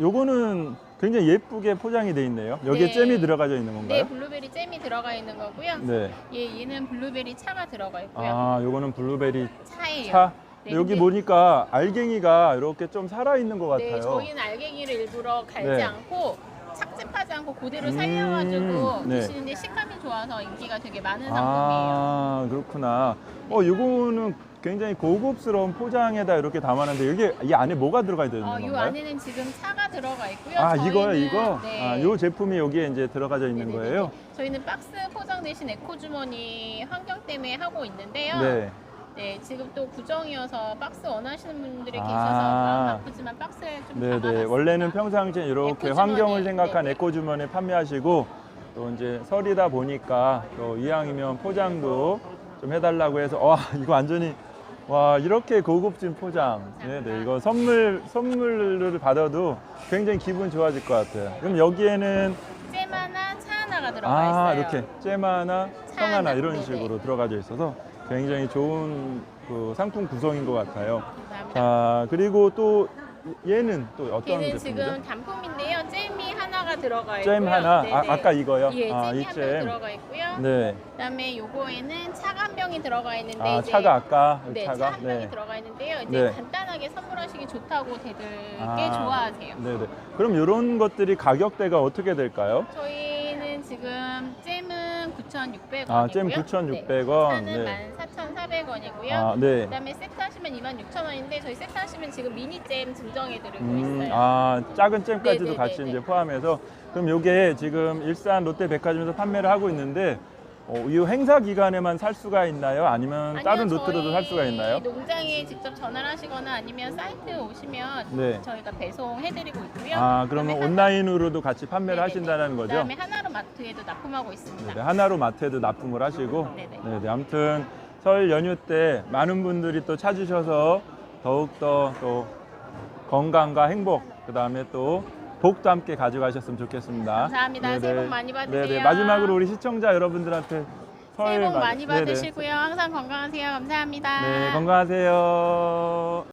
요거는 굉장히 예쁘게 포장이 돼 있네요. 여기에 네. 잼이 들어가져 있는 네, 건가요? 블루베리 잼이 들어가 있는 거고요. 네. 예, 얘는 블루베리 차가 들어가 있고요. 아, 요거는 블루베리 차예요. 차. 네, 여기 근데- 보니까 알갱이가 이렇게 좀 살아 있는 것 네, 같아요. 저희는 알갱이를 일부러 갈지 네. 않고 착즙하지 않고 그대로 음, 살려가지고 네. 드시는데 식감이 좋아서 인기가 되게 많은 상품이에요. 아, 그렇구나. 어, 요거는 굉장히 고급스러운 포장에다 이렇게 담았는데 여기 이 안에 뭐가 들어가 있는 어, 이 건가요? 안에는 지금 차가 들어가 있고요. 아, 이거요, 저희는- 이거? 네. 아, 요 제품이 여기에 이제 들어가져 있는 네네네네. 거예요? 저희는 박스 포장 대신 에코 주머니 환경 때문에 하고 있는데요. 네. 네, 지금 또 구정이어서 박스 원하시는 분들이 아. 계셔서 마음 아프지만 박스에 좀 네네. 담아놨습니다. 원래는 평상시에 이렇게 에코 환경을 주머니. 생각한 네네. 에코 주머니 판매하시고 또 이제 설이다 보니까 또 이왕이면 포장도 좀 해달라고 해서 와 이거 완전히 와 이렇게 고급진 포장. 네네. 이거 선물 선물을 받아도 굉장히 기분 좋아질 것 같아요. 그럼 여기에는 잼 하나, 차 하나가 들어가 아 있어요. 이렇게 잼 하나, 차 청 하나 하나. 이런 네네. 식으로 들어가져 있어서 굉장히 좋은 그 상품 구성인 것 같아요. 감사합니다. 자 그리고 또 얘는 또 어떤 얘는 제품이죠? 지금 단품인데요. 잼이 하나가 들어가 있고요. 잼 하나 네네. 아, 아까 이거요? 예, 아, 잼이 이 한 병 잼. 들어가 있고요. 네. 그다음에 요거에는 차가 한 병이 들어가 있는데 아 이제 차가 아까 네, 차가 차한 병이 들어가 있는데요. 이제 네. 간단하게 선물하시기 좋다고 꽤 아. 좋아하세요. 네네. 그럼 이런 것들이 가격대가 어떻게 될까요? 저희는 지금 잼은 9,600원이고요. 아, 잼 9,600원. 차는 네. 14,400원이고요. 아, 네. 그다음에 세트 하시면 26,000원인데 저희 세트 하시면 지금 미니 잼 증정해 드리고 음, 있어요. 아, 작은 잼까지도 네네네네. 같이 이제 포함해서 그럼 요게 지금 일산 롯데백화점에서 판매를 하고 있는데 어, 이 행사 기간에만 살 수가 있나요? 아니면 아니요, 다른 루트로도 살 수가 있나요? 농장에 직접 전화를 하시거나 아니면 사이트 오시면 네. 저희가 배송해드리고 있고요. 아, 그러면 그다음에 온라인으로도 같이 판매를 네네네. 하신다는 거죠? 그다음에 하나로 마트에도 납품하고 있습니다. 네네, 하나로 마트에도 납품을 하시고 네네. 네네, 아무튼 설 연휴 때 많은 분들이 또 찾으셔서 더욱더 또 건강과 행복 그 다음에 또 복도 함께 가져가셨으면 좋겠습니다. 감사합니다. 새해 복 많이 받으세요. 네네, 마지막으로 우리 시청자 여러분들한테 새해 복 마- 많이 네네. 받으시고요. 항상 건강하세요. 감사합니다. 네, 건강하세요.